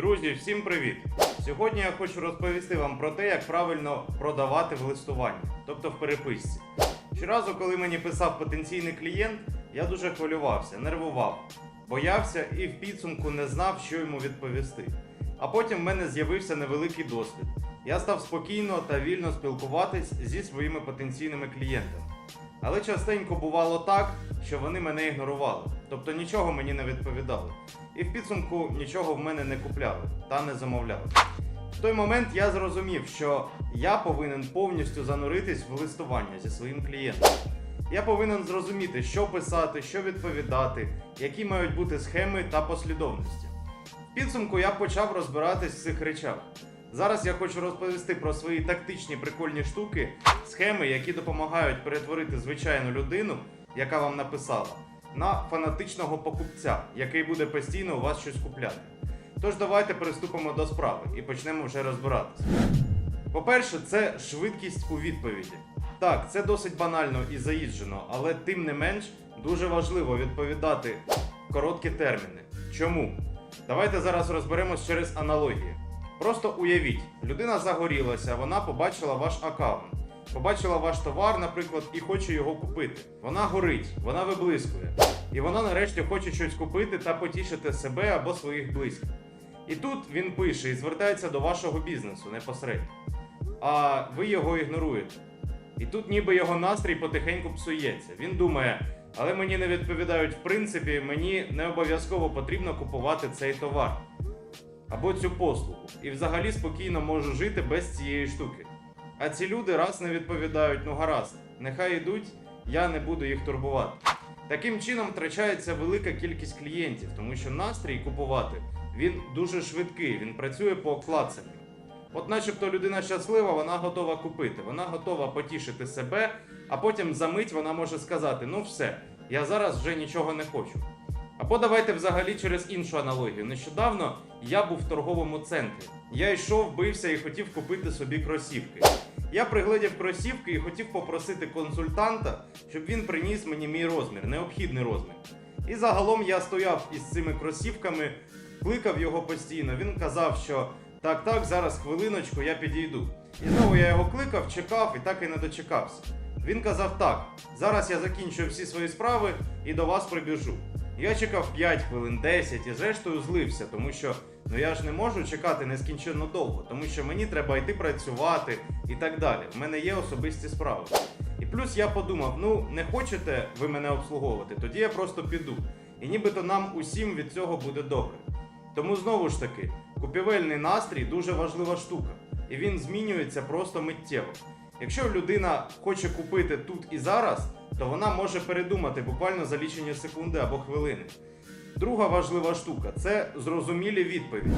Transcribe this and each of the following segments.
Друзі, всім привіт! Сьогодні я хочу розповісти вам про те, як правильно продавати в листуванні, тобто в переписці. Щоразу, коли мені писав потенційний клієнт, я дуже хвилювався, нервував, боявся і в підсумку не знав, що йому відповісти. А потім в мене з'явився невеликий досвід. Я став спокійно та вільно спілкуватись зі своїми потенційними клієнтами. Але частенько бувало так, що вони мене ігнорували, тобто нічого мені не відповідали. І в підсумку нічого в мене не купляли та не замовляли. В той момент я зрозумів, що я повинен повністю зануритись в листування зі своїм клієнтом. Я повинен зрозуміти, що писати, що відповідати, які мають бути схеми та послідовності. В підсумку я почав розбиратись в цих речах. Зараз я хочу розповісти про свої тактичні прикольні штуки, схеми, які допомагають перетворити звичайну людину, яка вам написала, на фанатичного покупця, який буде постійно у вас щось купляти. Тож давайте приступимо до справи і почнемо вже розбиратися. По-перше, це швидкість у відповіді. Так, це досить банально і заїжджено, але тим не менш дуже важливо відповідати короткі терміни. Чому? Давайте зараз розберемось через аналогії. Просто уявіть, людина загорілася, вона побачила ваш аккаунт, побачила ваш товар, наприклад, і хоче його купити. Вона горить, вона виблискує. І вона нарешті хоче щось купити та потішити себе або своїх близьких. І тут він пише і звертається до вашого бізнесу непосередньо. А ви його ігноруєте. І тут ніби його настрій потихеньку псується. Він думає, але мені не відповідають в принципі, мені не обов'язково потрібно купувати цей товар або цю послугу. І взагалі спокійно можу жити без цієї штуки. А ці люди раз не відповідають, ну гаразд, нехай йдуть, я не буду їх турбувати. Таким чином втрачається велика кількість клієнтів, тому що настрій купувати він дуже швидкий, він працює по клацанню. От начебто людина щаслива, вона готова купити, вона готова потішити себе, а потім за мить вона може сказати: ну все, я зараз вже нічого не хочу. Або давайте взагалі через іншу аналогію. Нещодавно я був в торговому центрі. Я йшов, бився і хотів купити собі кросівки. Я пригледів кросівки і хотів попросити консультанта, щоб він приніс мені мій розмір, необхідний розмір. І загалом я стояв із цими кросівками, кликав його постійно. Він казав, що так, так, зараз хвилиночку, я підійду. І знову я його кликав, чекав і так і не дочекався. Він казав так: зараз я закінчую всі свої справи і до вас прибіжу. Я чекав 5 хвилин, 10 і зрештою злився, тому що ну я ж не можу чекати нескінченно довго, тому що мені треба йти працювати і так далі. В мене є особисті справи. І плюс я подумав: ну не хочете ви мене обслуговувати, тоді я просто піду. І нібито нам усім від цього буде добре. Тому знову ж таки, купівельний настрій дуже важлива штука, і він змінюється просто миттєво. Якщо людина хоче купити тут і зараз, то вона може передумати буквально за лічені секунди або хвилини. Друга важлива штука це зрозумілі відповіді.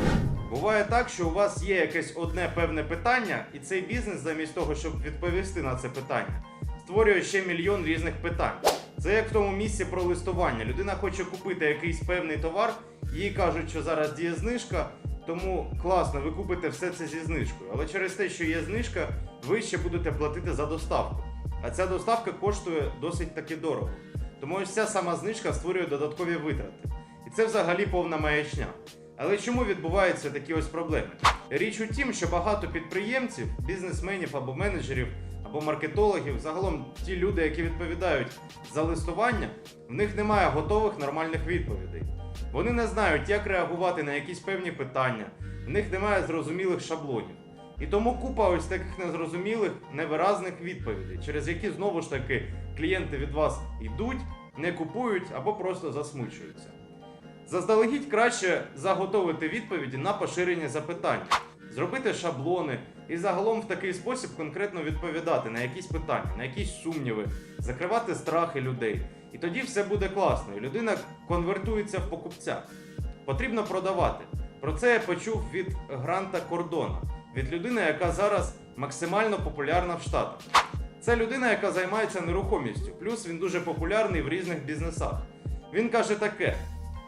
Буває так, що у вас є якесь одне певне питання, і цей бізнес, замість того, щоб відповісти на це питання, створює ще мільйон різних питань. Це як в тому місці про листування. Людина хоче купити якийсь певний товар, їй кажуть, що зараз діє знижка, тому класно, ви купите все це зі знижкою. Але через те, що є знижка, ви ще будете платити за доставку. А ця доставка коштує досить таки дорого. Тому ось ця сама знижка створює додаткові витрати. І це взагалі повна маячня. Але чому відбуваються такі ось проблеми? Річ у тім, що багато підприємців, бізнесменів або менеджерів, або маркетологів, загалом ті люди, які відповідають за листування, в них немає готових нормальних відповідей. Вони не знають, як реагувати на якісь певні питання, в них немає зрозумілих шаблонів. І тому купа ось таких незрозумілих, невиразних відповідей, через які знову ж таки клієнти від вас йдуть, не купують або просто засмучуються. Заздалегідь краще заготовити відповіді на поширені запитання, зробити шаблони і загалом в такий спосіб конкретно відповідати на якісь питання, на якісь сумніви, закривати страхи людей. І тоді все буде класно, і людина конвертується в покупця. Потрібно продавати. Про це я почув від Гранта Кордона, від людини, яка зараз максимально популярна в Штатах. Це людина, яка займається нерухомістю, плюс він дуже популярний в різних бізнесах. Він каже таке: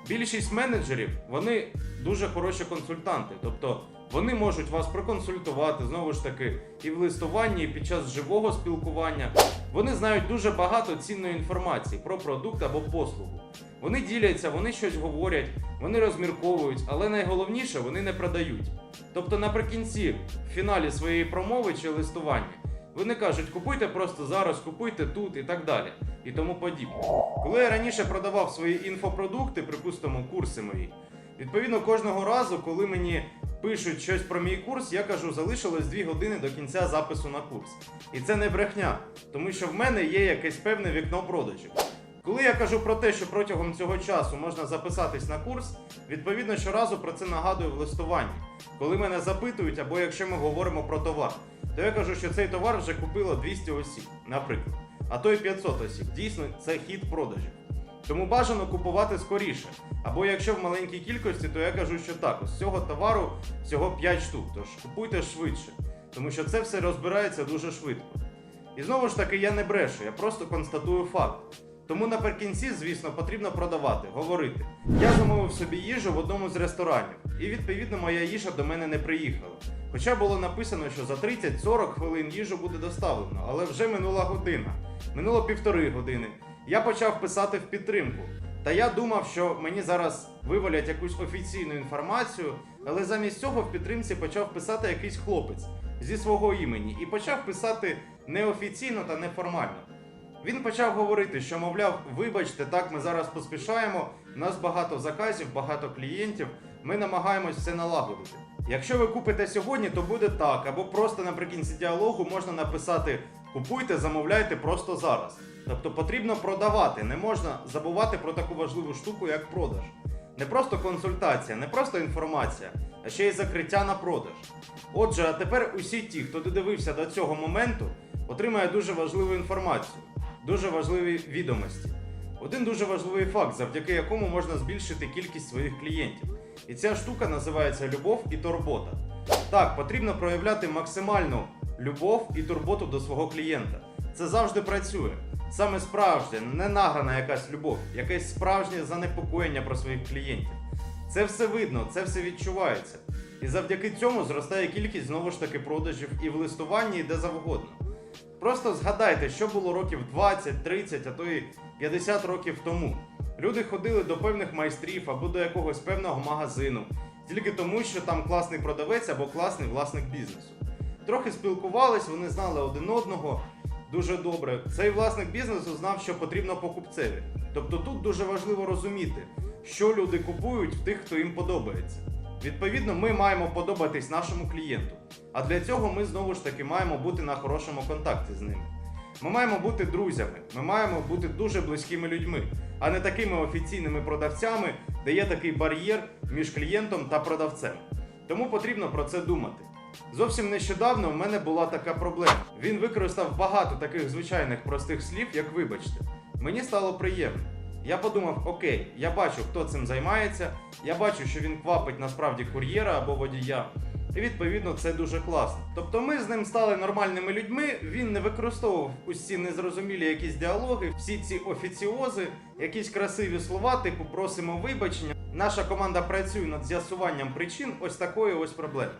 більшість менеджерів вони дуже хороші консультанти, тобто вони можуть вас проконсультувати знову ж таки і в листуванні, і під час живого спілкування. Вони знають дуже багато цінної інформації про продукт або послугу. Вони діляться, вони щось говорять, вони розмірковують, але найголовніше вони не продають. Тобто наприкінці, в фіналі своєї промови чи листування, вони кажуть, купуйте просто зараз, купуйте тут і так далі, і тому подібне. Коли я раніше продавав свої інфопродукти, припустимо, курси мої, відповідно кожного разу, коли мені пишуть щось про мій курс, я кажу, залишилось 2 години до кінця запису на курс. І це не брехня, тому що в мене є якесь певне вікно продажів. Коли я кажу про те, що протягом цього часу можна записатись на курс, відповідно щоразу про це нагадую в листуванні. Коли мене запитують, або якщо ми говоримо про товар, то я кажу, що цей товар вже купило 200 осіб, наприклад, а то й 500 осіб. Дійсно, це хід продажів. Тому бажано купувати скоріше. Або якщо в маленькій кількості, то я кажу, що так, з цього товару всього 5 штук, тож купуйте швидше, тому що це все розбирається дуже швидко. І знову ж таки, я не брешу, я просто констатую факт. Тому наприкінці, звісно, потрібно продавати, говорити. Я замовив собі їжу в одному з ресторанів, і відповідно моя їжа до мене не приїхала. Хоча було написано, що за 30-40 хвилин їжу буде доставлено, але вже минула година, минуло півтори години. Я почав писати в підтримку. Та я думав, що мені зараз вивалять якусь офіційну інформацію, але замість цього в підтримці почав писати якийсь хлопець зі свого імені і почав писати неофіційно та неформально. Він почав говорити, що, мовляв, вибачте, так ми зараз поспішаємо, у нас багато заказів, багато клієнтів, ми намагаємось все налагодити. Якщо ви купите сьогодні, то буде так, або просто наприкінці діалогу можна написати купуйте, замовляйте просто зараз. Тобто потрібно продавати, не можна забувати про таку важливу штуку, як продаж. Не просто консультація, не просто інформація, а ще й закриття на продаж. Отже, а тепер усі ті, хто додивився до цього моменту, отримає дуже важливу інформацію, дуже важливі відомості. Один дуже важливий факт, завдяки якому можна збільшити кількість своїх клієнтів. І ця штука називається любов і турбота. Так, потрібно проявляти максимальну любов і турботу до свого клієнта. Це завжди працює. Саме справжня, не награна якась любов, якесь справжнє занепокоєння про своїх клієнтів. Це все видно, це все відчувається. І завдяки цьому зростає кількість знову ж таки продажів і в листуванні, і де завгодно. Просто згадайте, що було років 20, 30, а то й 50 років тому. Люди ходили до певних майстрів або до якогось певного магазину, тільки тому, що там класний продавець або класний власник бізнесу. Трохи спілкувались, вони знали один одного дуже добре. Цей власник бізнесу знав, що потрібно покупцеві. Тобто тут дуже важливо розуміти, що люди купують в тих, хто їм подобається. Відповідно, ми маємо подобатись нашому клієнту. А для цього ми знову ж таки маємо бути на хорошому контакті з ними. Ми маємо бути друзями, ми маємо бути дуже близькими людьми, а не такими офіційними продавцями, де є такий бар'єр між клієнтом та продавцем. Тому потрібно про це думати. Зовсім нещодавно в мене була така проблема. Він використав багато таких звичайних простих слів, як вибачте. Мені стало приємно. Я подумав, окей, я бачу, хто цим займається, я бачу, що він квапить насправді кур'єра або водія. І відповідно це дуже класно. Тобто ми з ним стали нормальними людьми. Він не використовував усі незрозумілі якісь діалоги, всі ці офіціози, якісь красиві слова, типу просимо вибачення. Наша команда працює над з'ясуванням причин ось такої ось проблеми.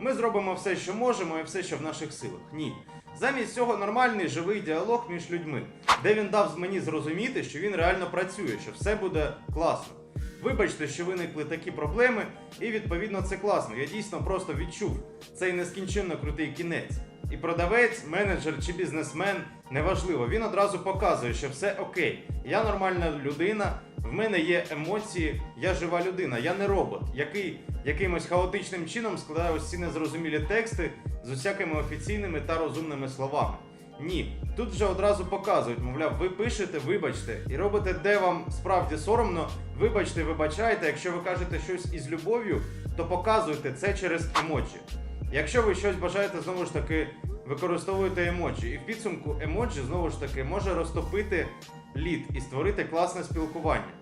Ми зробимо все, що можемо, і все, що в наших силах. Ні. Замість цього нормальний живий діалог між людьми, де він дав мені зрозуміти, що він реально працює, що все буде класно. Вибачте, що виникли такі проблеми, і відповідно це класно. Я дійсно просто відчув цей нескінченно крутий кінець. І продавець, менеджер чи бізнесмен неважливо. Він одразу показує, що все окей. Я нормальна людина, в мене є емоції, я жива людина, я не робот, який якимось хаотичним чином складає ось ці незрозумілі тексти з усякими офіційними та розумними словами. Ні, тут вже одразу показують, мовляв, ви пишете, вибачте, і робите, де вам справді соромно, вибачте, вибачайте. Якщо ви кажете щось із любов'ю, то показуйте це через емоджі. Якщо ви щось бажаєте знову ж таки використовуєте емоджі, і в підсумку емоджі знову ж таки може розтопити лід і створити класне спілкування.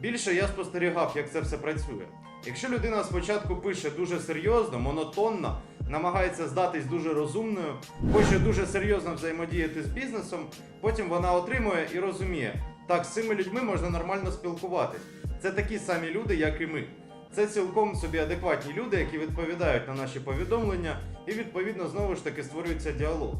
Більше я спостерігав, як це все працює. Якщо людина спочатку пише дуже серйозно, монотонно, намагається здатись дуже розумною, хоче дуже серйозно взаємодіяти з бізнесом, потім вона отримує і розуміє, так, з цими людьми можна нормально спілкуватись. Це такі самі люди, як і ми. Це цілком собі адекватні люди, які відповідають на наші повідомлення, і відповідно знову ж таки створюється діалог.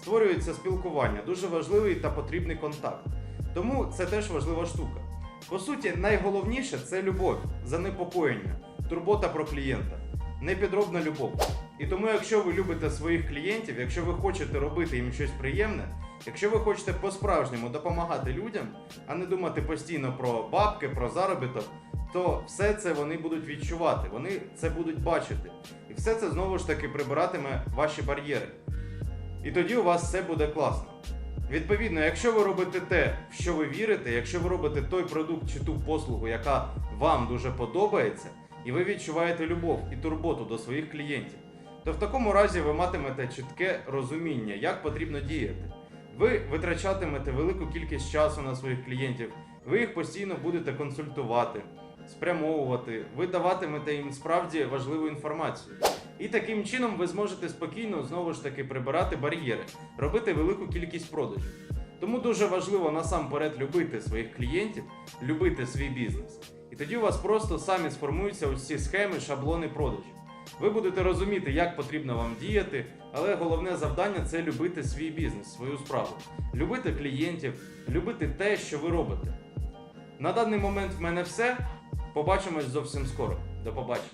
Створюється спілкування, дуже важливий та потрібний контакт. Тому це теж важлива штука. По суті, найголовніше це любов, занепокоєння, турбота про клієнта, непідробна любов. І тому, якщо ви любите своїх клієнтів, якщо ви хочете робити їм щось приємне, якщо ви хочете по-справжньому допомагати людям, а не думати постійно про бабки, про заробіток, то все це вони будуть відчувати, вони це будуть бачити. І все це знову ж таки прибиратиме ваші бар'єри. І тоді у вас все буде класно. Відповідно, якщо ви робите те, в що ви вірите, якщо ви робите той продукт чи ту послугу, яка вам дуже подобається, і ви відчуваєте любов і турботу до своїх клієнтів, то в такому разі ви матимете чітке розуміння, як потрібно діяти. Ви витрачатимете велику кількість часу на своїх клієнтів, ви їх постійно будете консультувати, спрямовувати, ви даватимете їм справді важливу інформацію. І таким чином ви зможете спокійно знову ж таки прибирати бар'єри, робити велику кількість продажів. Тому дуже важливо насамперед любити своїх клієнтів, любити свій бізнес. І тоді у вас просто самі сформуються ось ці схеми, шаблони продажів. Ви будете розуміти, як потрібно вам діяти, але головне завдання це любити свій бізнес, свою справу, любити клієнтів, любити те, що ви робите. На даний момент в мене все. Побачимось зовсім скоро. До побачення.